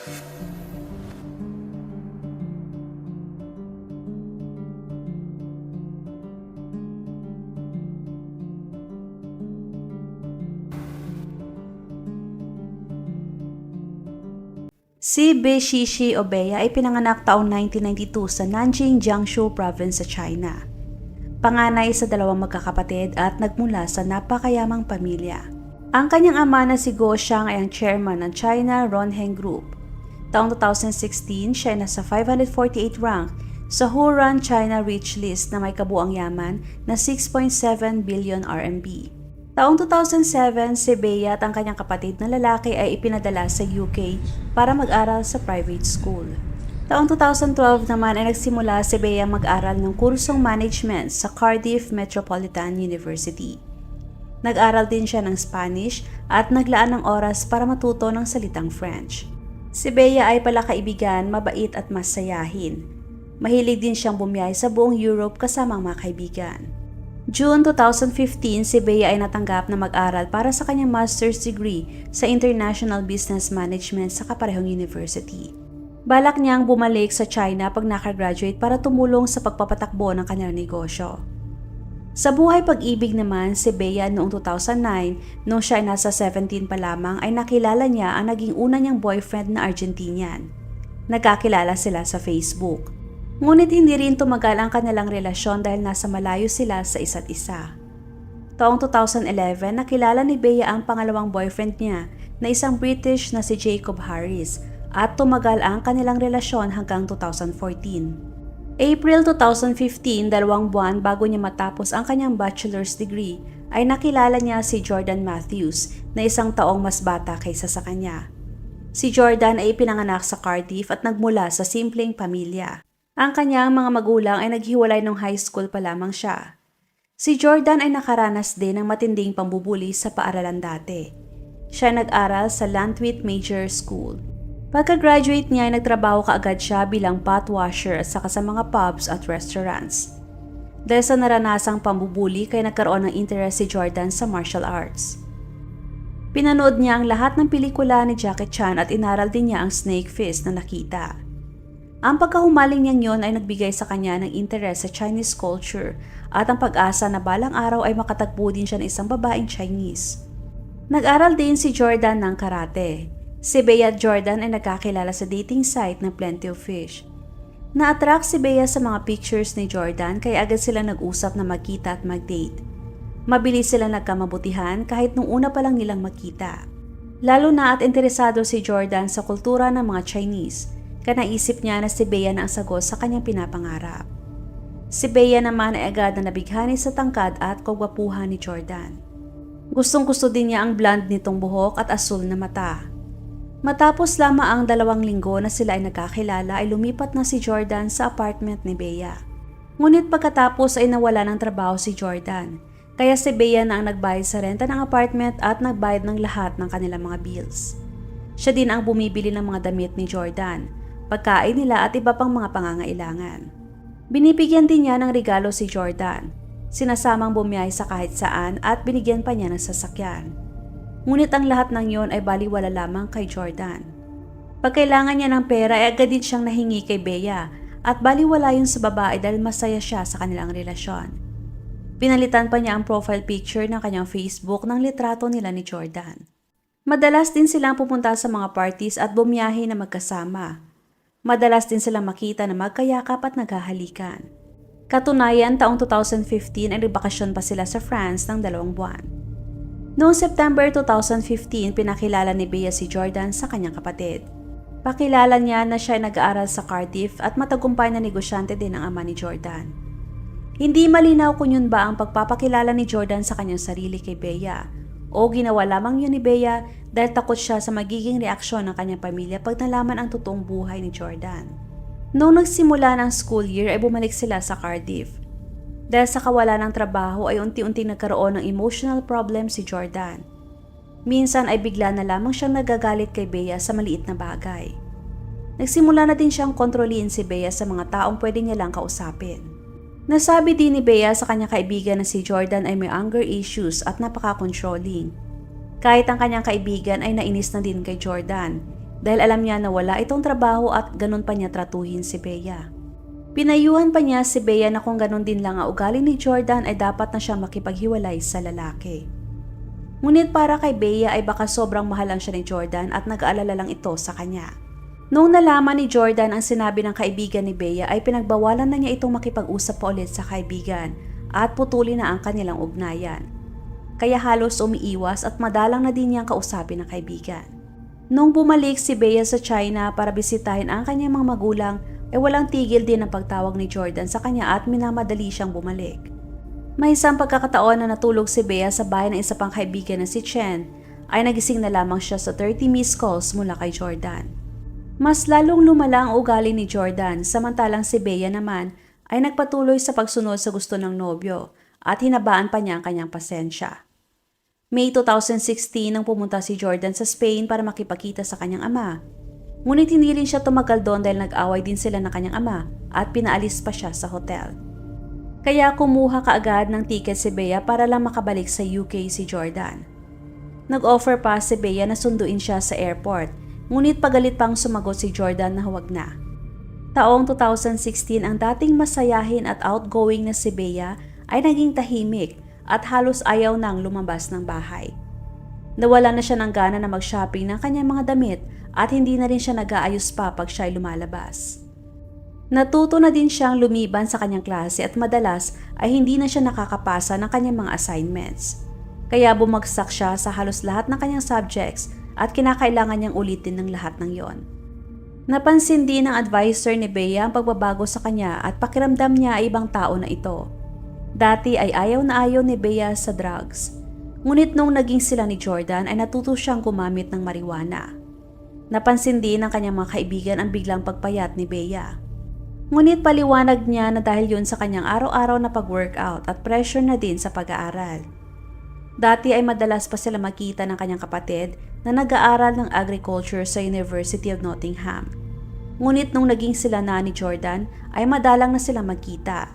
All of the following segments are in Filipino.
Si Bei Shishi Obeya ay pinanganak taong 1992 sa Nanjing, Jiangsu Province sa China. Panganay sa dalawang magkakapatid at nagmula sa napakayamang pamilya. Ang kanyang ama na si Guo Xiang ay ang chairman ng China Ronheng Group. Taong 2016, siya ay nasa 548 rank sa Huran China Rich List na may kabuang yaman na 6.7 billion RMB. Taong 2007, si Bea at ang kanyang kapatid na lalaki ay ipinadala sa UK para mag-aral sa private school. Taong 2012 naman ay nagsimula si Bea mag-aral ng kursong management sa Cardiff Metropolitan University. Nag-aral din siya ng Spanish at naglaan ng oras para matuto ng salitang French. Si Bea ay palakaibigan, mabait at masayahin. Mahilig din siyang bumiyahe sa buong Europe kasama ang mga kaibigan. June 2015, si Bea ay natanggap na mag-aral para sa kanyang master's degree sa International Business Management sa kaparehong university. Balak niyang bumalik sa China pag nakagraduate para tumulong sa pagpapatakbo ng kanyang negosyo. Sa buhay pag-ibig naman, si Bea noong 2009, noong siya ay nasa 17 pa lamang ay nakilala niya ang naging una niyang boyfriend na Argentinian. Nagkakilala sila sa Facebook. Ngunit hindi rin tumagal ang kanilang relasyon dahil nasa malayo sila sa isa't isa. Taong 2011, nakilala ni Bea ang pangalawang boyfriend niya na isang British na si Jacob Harris at tumagal ang kanilang relasyon hanggang 2014. April 2015, dalawang buwan bago niya matapos ang kanyang bachelor's degree, ay nakilala niya si Jordan Matthews na isang taong mas bata kaysa sa kanya. Si Jordan ay ipinanganak sa Cardiff at nagmula sa simpleng pamilya. Ang kanyang mga magulang ay naghiwalay nung high school pa lamang siya. Si Jordan ay nakaranas din ng matinding pambubuli sa paaralan dati. Siya nag-aral sa Lantwit Major School. Pagka-graduate niya ay nagtrabaho kaagad siya bilang pot washer at saka sa mga pubs at restaurants. Dahil sa naranasang pambubuli kaya nagkaroon ng interest si Jordan sa martial arts. Pinanood niya ang lahat ng pelikula ni Jackie Chan at inaral din niya ang snake fist na nakita. Ang pagkahumaling niyang yon ay nagbigay sa kanya ng interes sa Chinese culture at ang pag-asa na balang araw ay makatagpo din siya ng isang babaeng Chinese. Nag-aral din si Jordan ng karate. Si Bea Jordan ay nagkakilala sa dating site na Plenty of Fish. Na-attract si Bea sa mga pictures ni Jordan kaya agad sila nag-usap na magkita at mag-date. Mabilis sila nagkamabutihan kahit nung una pa lang nilang makita. Lalo na at interesado si Jordan sa kultura ng mga Chinese kaya naisip niya na si Bea na ang sagot sa kanyang pinapangarap. Si Bea naman ay agad na nabighani sa tangkad at kagwapuhan ni Jordan. Gustong gusto din niya ang blonde nitong buhok at asul na mata. Matapos lamang ang dalawang linggo na sila ay nagkakilala ay lumipat na si Jordan sa apartment ni Bea. Ngunit pagkatapos ay nawala ng trabaho si Jordan, kaya si Bea na ang nagbayad sa renta ng apartment at nagbayad ng lahat ng kanilang mga bills. Siya din ang bumibili ng mga damit ni Jordan pagkain nila at iba pang mga pangangailangan. Binibigyan din niya ng regalo si Jordan, sinasamang bumiyahe sa kahit saan at binigyan pa niya ng sasakyan. Ngunit ang lahat ng yon ay baliwala lamang kay Jordan. Pag kailangan niya ng pera ay agad din siyang nahingi kay Bea at baliwala yun sa babae dahil masaya siya sa kanilang relasyon. Pinalitan pa niya ang profile picture ng kanyang Facebook ng litrato nila ni Jordan. Madalas din silang pupunta sa mga parties at bumiyahe na magkasama Madalas din silang makita na magkayakap at naghahalikan. Katunayan, taong 2015 ay nagbakasyon pa sila sa France ng dalawang buwan. Noong September 2015, pinakilala ni Bea si Jordan sa kanyang kapatid. Pakilala niya na siya ay nag-aaral sa Cardiff at matagumpay na negosyante din ang ama ni Jordan. Hindi malinaw kung yun ba ang pagpapakilala ni Jordan sa kanyang sarili kay Bea o ginawa lamang yun ni Bea dahil takot siya sa magiging reaksyon ng kanyang pamilya pag nalaman ang totoong buhay ni Jordan. Noong nagsimula ng school year ay bumalik sila sa Cardiff. Dahil sa kawalan ng trabaho ay unti-unti nagkaroon ng emotional problem si Jordan. Minsan ay bigla na lamang siyang nagagalit kay Bea sa maliit na bagay. Nagsimula na din siyang kontrolin si Bea sa mga taong pwede niya lang kausapin. Nasabi din ni Bea sa kanyang kaibigan na si Jordan ay may anger issues at napaka-controlling kahit ang kanyang kaibigan ay nainis na din kay Jordan, dahil alam niya na wala itong trabaho at ganun pa niya tratuhin si Bea. Pinayuhan pa niya si Bea na kung ganun din lang ang ugali ni Jordan ay dapat na siyang makipaghiwalay sa lalaki. Ngunit para kay Bea ay baka sobrang mahal lang siya ni Jordan at nag-aalala lang ito sa kanya. Noong nalaman ni Jordan ang sinabi ng kaibigan ni Bea ay pinagbawalan na niya itong makipag-usap pa ulit sa kaibigan at putuli na ang kanilang ugnayan. Kaya halos umiiwas at madalang na din niyang kausapin ng kaibigan. Nung bumalik si Bea sa China para bisitahin ang kanyang mga magulang, ay walang tigil din ang pagtawag ni Jordan sa kanya at minamadali siyang bumalik. May isang pagkakataon na natulog si Bea sa bahay ng isa pang kaibigan na si Chen, ay nagising na lamang siya sa 30 missed calls mula kay Jordan. Mas lalong lumala ang ugali ni Jordan samantalang si Bea naman ay nagpatuloy sa pagsunod sa gusto ng nobyo at hinabaan pa niya ang kanyang pasensya. May 2016 nang pumunta si Jordan sa Spain para makipagkita sa kanyang ama. Ngunit hindi rin siya tumagal doon dahil nag-away din sila ng kanyang ama at pinaalis pa siya sa hotel. Kaya kumuha kaagad ng ticket si Bea para lang makabalik sa UK si Jordan. Nag-offer pa si Bea na sunduin siya sa airport, ngunit pagalit pang sumagot si Jordan na huwag na. Taong 2016 ang dating masayahin at outgoing na si Bea ay naging tahimik at halos ayaw nang lumabas ng bahay. Nawala na siya ng gana na mag-shopping ng kanyang mga damit at hindi na rin siya nag-aayos pa pag siya'y lumalabas. Natuto na din siyang lumiban sa kanyang klase at madalas ay hindi na siya nakakapasa ng kanyang mga assignments. Kaya bumagsak siya sa halos lahat ng kanyang subjects at kinakailangan niyang ulitin ng lahat ng yon. Napansin din ng advisor ni Bea ang pagbabago sa kanya at pakiramdam niya ay ibang tao na ito. Dati ay ayaw na ayaw ni Bea sa drugs. Ngunit nung naging sila ni Jordan ay natuto siyang gumamit ng marijuana. Napansin din ng kanyang mga kaibigan ang biglang pagpayat ni Bea. Ngunit paliwanag niya na dahil yun sa kanyang araw-araw na pag-workout at pressure na din sa pag-aaral. Dati ay madalas pa sila makita ng kanyang kapatid na nag-aaral ng agriculture sa University of Nottingham. Ngunit nung naging sila na ni Jordan ay madalang na sila magkita.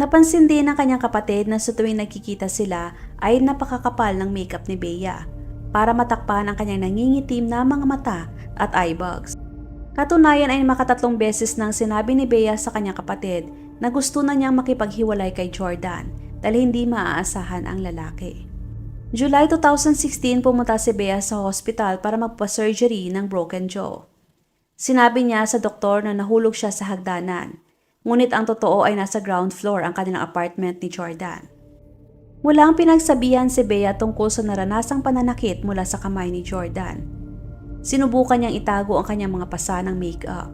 Napansin din ng kanyang kapatid na sa tuwing nagkikita sila ay napakakapal ng makeup ni Bea para matakpan ang kanyang nangingitim na mga mata at eye bags. Katunayan ay makatatlong beses nang sinabi ni Bea sa kanyang kapatid na gusto na niyang makipaghiwalay kay Jordan dahil hindi maaasahan ang lalaki. July 2016 pumunta si Bea sa hospital para magpa-surgery ng broken jaw. Sinabi niya sa doktor na nahulog siya sa hagdanan, ngunit ang totoo ay nasa ground floor ang kanilang apartment ni Jordan. Walang pinagsabihan si Bea tungkol sa naranasang pananakit mula sa kamay ni Jordan. Sinubukan niyang itago ang kanyang mga pasa ng make-up.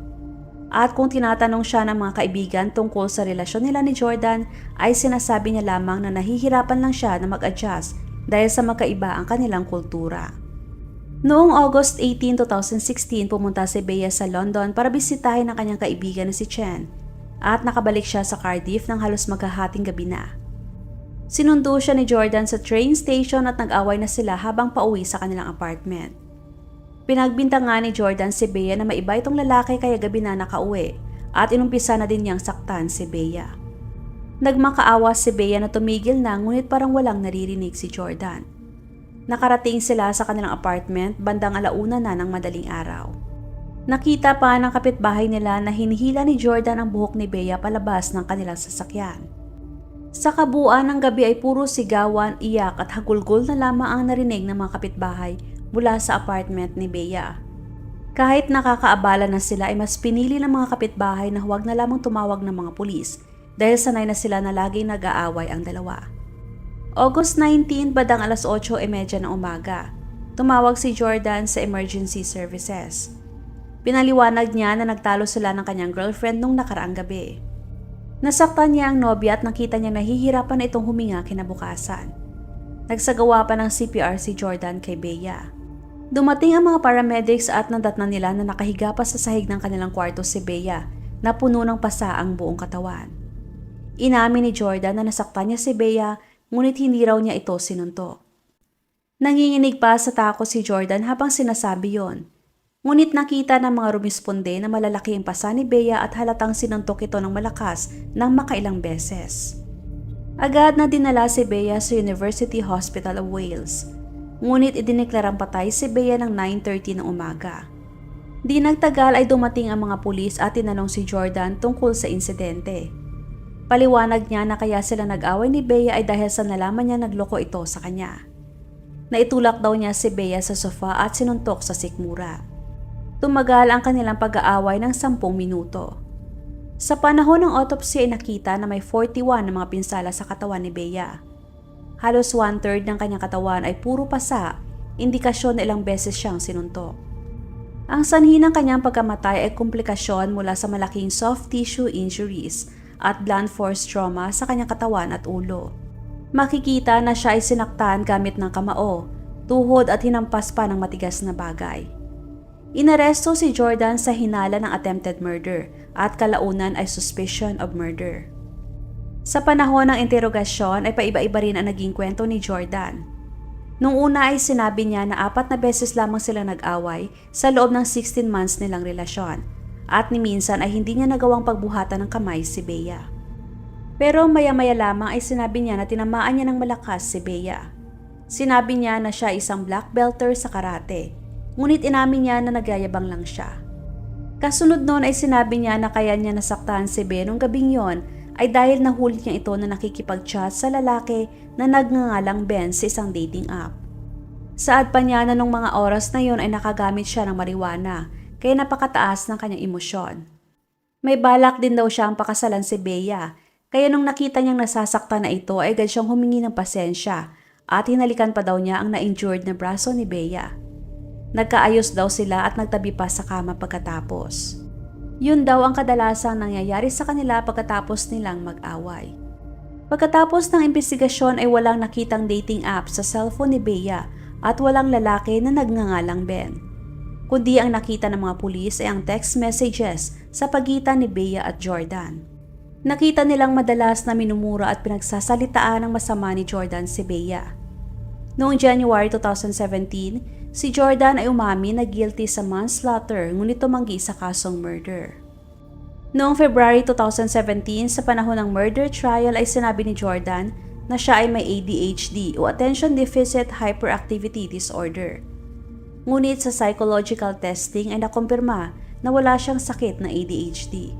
At kung tinatanong siya ng mga kaibigan tungkol sa relasyon nila ni Jordan, ay sinasabi niya lamang na nahihirapan lang siya na mag-adjust dahil sa magkaiba ang kanilang kultura. Noong August 18, 2016, pumunta si Bea sa London para bisitahin ang kanyang kaibigan na si Chen at nakabalik siya sa Cardiff ng halos maghahating gabi na. Sinundo siya ni Jordan sa train station at nag-away na sila habang pauwi sa kanilang apartment. Pinagbinta nga ni Jordan si Bea na maiba itong lalaki kaya gabi na nakauwi at inumpisa na din niyang saktan si Bea. Nagmakaawa si Bea na tumigil na ngunit parang walang naririnig si Jordan. Nakarating sila sa kanilang apartment bandang alauna na ng madaling araw. Nakita pa ng kapitbahay nila na hinihila ni Jordan ang buhok ni Bea palabas ng kanilang sasakyan. Sa kabuuan ng gabi ay puro sigawan, iyak at hagulgol na lamang ang narinig ng mga kapitbahay mula sa apartment ni Bea. Kahit nakakaabala na sila ay mas pinili ng mga kapitbahay na huwag na lamang tumawag ng mga pulis dahil sanay na sila na laging nag-aaway ang dalawa. August 19, badang alas 8.30 ng umaga, tumawag si Jordan sa emergency services. Pinaliwanag niya na nagtalo sila ng kanyang girlfriend nung nakaraang gabi. Nasaktan niya ang nobya at nakita niya nahihirapan na itong huminga kinabukasan. Nagsagawa pa ng CPR si Jordan kay Bea. Dumating ang mga paramedics at nadatnan nila na nakahiga pa sa sahig ng kanilang kwarto si Bea na puno ng pasa ang buong katawan. Inamin ni Jordan na nasaktan niya si Bea ngunit hindi raw niya ito sinunto. Nanginginig pa sa tako si Jordan habang sinasabi yon Ngunit nakita ng mga rumisponde na malalaki ang pasa ni Bea at halatang sinuntok ito ng malakas ng makailang beses. Agad na dinala si Bea sa University Hospital of Wales. Ngunit idineklarang patay si Bea ng 9.30 ng umaga. Di nagtagal ay dumating ang mga pulis at tinanong si Jordan tungkol sa insidente. Paliwanag niya na kaya sila nag-away ni Bea ay dahil sa nalaman niya nagloko ito sa kanya. Naitulak daw niya si Bea sa sofa at sinuntok sa sikmura. Tumagal ang kanilang pag-aaway ng sampung minuto. Sa panahon ng autopsy ay nakita na may 41 na mga pinsala sa katawan ni Bea. Halos one-third ng kanyang katawan ay puro pasa, indikasyon na ilang beses siyang sinuntok. Ang sanhi ng kanyang pagkamatay ay komplikasyon mula sa malaking soft tissue injuries at blunt force trauma sa kanyang katawan at ulo. Makikita na siya ay sinaktan gamit ng kamao, tuhod at hinampas pa ng matigas na bagay. Inaresto si Jordan sa hinala ng attempted murder at kalaunan ay suspicion of murder. Sa panahon ng interogasyon ay paiba-iba rin ang naging kwento ni Jordan. Nung una ay sinabi niya na apat na beses lamang sila nag-away sa loob ng 16 months nilang relasyon at ni minsan ay hindi niya nagawang pagbuhatan ng kamay si Bea. Pero maya-maya lamang ay sinabi niya na tinamaan niya ng malakas si Bea. Sinabi niya na siya isang black belter sa karate, ngunit inamin niya na nagyayabang lang siya. Kasunod noon ay sinabi niya na kaya niya nasaktan si Bea nung gabing yon ay dahil nahuli niya ito na nakikipag-chat sa lalaki na nagngangalang Ben sa isang dating app. Saad pa niya na nung mga oras na yon ay nakagamit siya ng marijuana kaya napakataas ng kanyang emosyon. May balak din daw siyang pakasalan si Bea kaya nung nakita niyang nasasaktan na ito ay agad siyang humingi ng pasensya at hinalikan pa daw niya ang na-injured na braso ni Bea. Nagkaayos daw sila at nagtabi pa sa kama pagkatapos. Yun daw ang kadalasang nangyayari sa kanila pagkatapos nilang mag-away. Pagkatapos ng investigasyon ay walang nakitang dating app sa cellphone ni Bea at walang lalaki na nagngangalang Ben. Kundi ang nakita ng mga pulis ay ang text messages sa pagitan ni Bea at Jordan. Nakita nilang madalas na minumura at pinagsasalitaan ng masama ni Jordan si Bea. Noong January 2017, si Jordan ay umami na guilty sa manslaughter ngunit tumanggi sa kasong murder. Noong February 2017, sa panahon ng murder trial ay sinabi ni Jordan na siya ay may ADHD o Attention Deficit Hyperactivity Disorder. Ngunit sa psychological testing ay nakumpirma na wala siyang sakit na ADHD.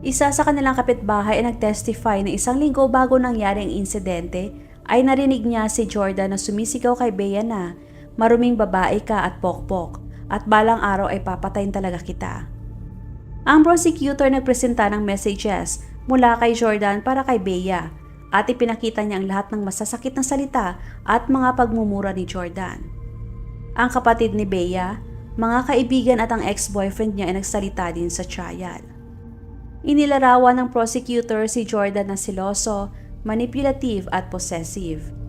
Isa sa kanilang kapitbahay ay nagtestify na isang linggo bago nangyari ang insidente ay narinig niya si Jordan na sumisigaw kay Bea na maruming babae ka at pokpok at balang araw ay papatayin talaga kita. Ang prosecutor nagpresenta ng messages mula kay Jordan para kay Bea at ipinakita niya ang lahat ng masasakit na salita at mga pagmumura ni Jordan. Ang kapatid ni Bea, mga kaibigan at ang ex-boyfriend niya ay nagsalita din sa trial. Inilarawan ng prosecutor si Jordan na siloso, manipulative at possessive.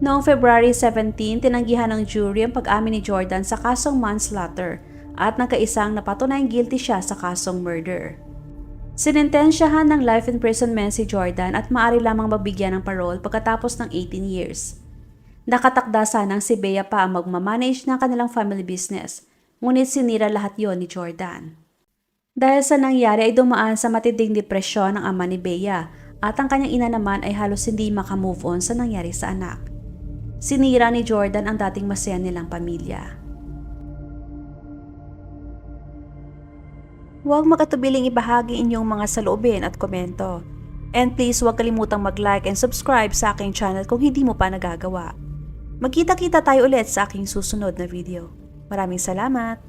Noong February 17, tinanggihan ng jury ang pag-amin ni Jordan sa kasong manslaughter at nagkaisang napatunayang guilty siya sa kasong murder. Sinintensyahan ng life imprisonment si Jordan at maaari lamang mabigyan ng parole pagkatapos ng 18 years. Nakatakda sanang si Bea pa ang magmamanage ng kanilang family business, ngunit sinira lahat yon ni Jordan. Dahil sa nangyari ay dumaan sa matinding depresyon ang ama ni Bea at ang kanyang ina naman ay halos hindi makamove on sa nangyari sa anak. Sinira ni Jordan ang dating masaya nilang pamilya. Huwag makatubiling ibahagi inyong mga saloobin at komento. And please huwag kalimutang mag-like and subscribe sa aking channel kung hindi mo pa nagagawa. Magkita-kita tayo ulit sa aking susunod na video. Maraming salamat!